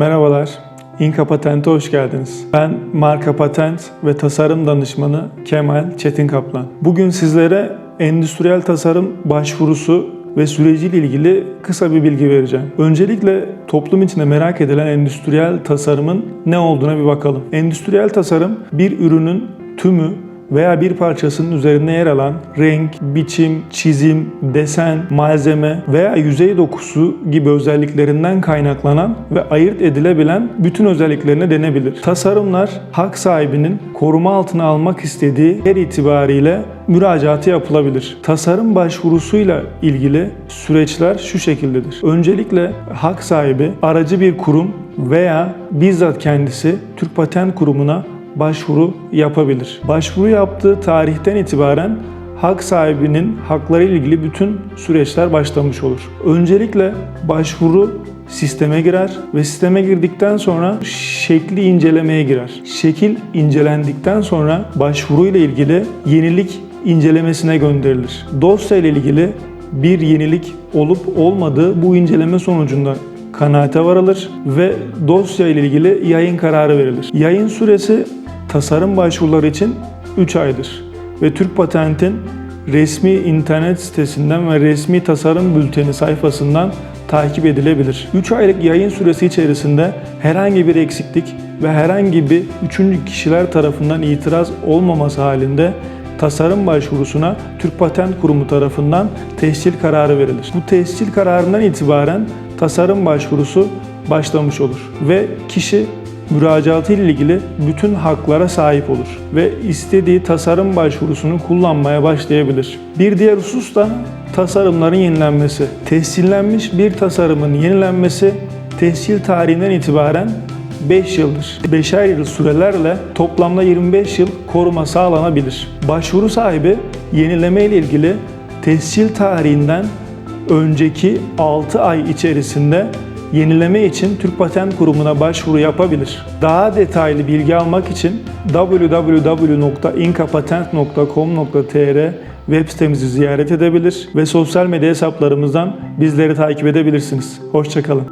Merhabalar, İnka Patent'e hoş geldiniz. Ben marka patent ve tasarım danışmanı Kemal Çetin Kaplan. Bugün sizlere endüstriyel tasarım başvurusu ve süreciyle ilgili kısa bir bilgi vereceğim. Öncelikle toplum içinde merak edilen endüstriyel tasarımın ne olduğuna bir bakalım. Endüstriyel tasarım bir ürünün tümü veya bir parçasının üzerinde yer alan renk, biçim, çizim, desen, malzeme veya yüzey dokusu gibi özelliklerinden kaynaklanan ve ayırt edilebilen bütün özelliklerine denebilir. Tasarımlar hak sahibinin koruma altına almak istediği her itibariyle müracaatı yapılabilir. Tasarım başvurusuyla ilgili süreçler şu şekildedir. Öncelikle hak sahibi aracı bir kurum veya bizzat kendisi Türk Patent Kurumu'na başvuru yapabilir. Başvuru yaptığı tarihten itibaren hak sahibinin hakları ile ilgili bütün süreçler başlamış olur. Öncelikle başvuru sisteme girer ve sisteme girdikten sonra şekli incelemeye girer. Şekil incelendikten sonra başvuru ile ilgili yenilik incelemesine gönderilir. Dosya ile ilgili bir yenilik olup olmadığı bu inceleme sonucunda kanaate varılır ve dosya ile ilgili yayın kararı verilir. Yayın süresi tasarım başvuruları için 3 aydır ve Türk Patent'in resmi internet sitesinden ve resmi tasarım bülteni sayfasından takip edilebilir. 3 aylık yayın süresi içerisinde herhangi bir eksiklik ve herhangi bir üçüncü kişiler tarafından itiraz olmaması halinde tasarım başvurusuna Türk Patent Kurumu tarafından tescil kararı verilir. Bu tescil kararından itibaren tasarım başvurusu başlamış olur ve kişi müracaatı ile ilgili bütün haklara sahip olur ve istediği tasarım başvurusunu kullanmaya başlayabilir. Bir diğer husus da tasarımların yenilenmesi. Tescillenmiş bir tasarımın yenilenmesi tescil tarihinden itibaren 5 yıldır. 5'er yıl sürelerle toplamda 25 yıl koruma sağlanabilir. Başvuru sahibi yenileme ile ilgili tescil tarihinden önceki 6 ay içerisinde yenileme için Türk Patent Kurumu'na başvuru yapabilir. Daha detaylı bilgi almak için www.inkapatent.com.tr web sitemizi ziyaret edebilir ve sosyal medya hesaplarımızdan bizleri takip edebilirsiniz. Hoşçakalın.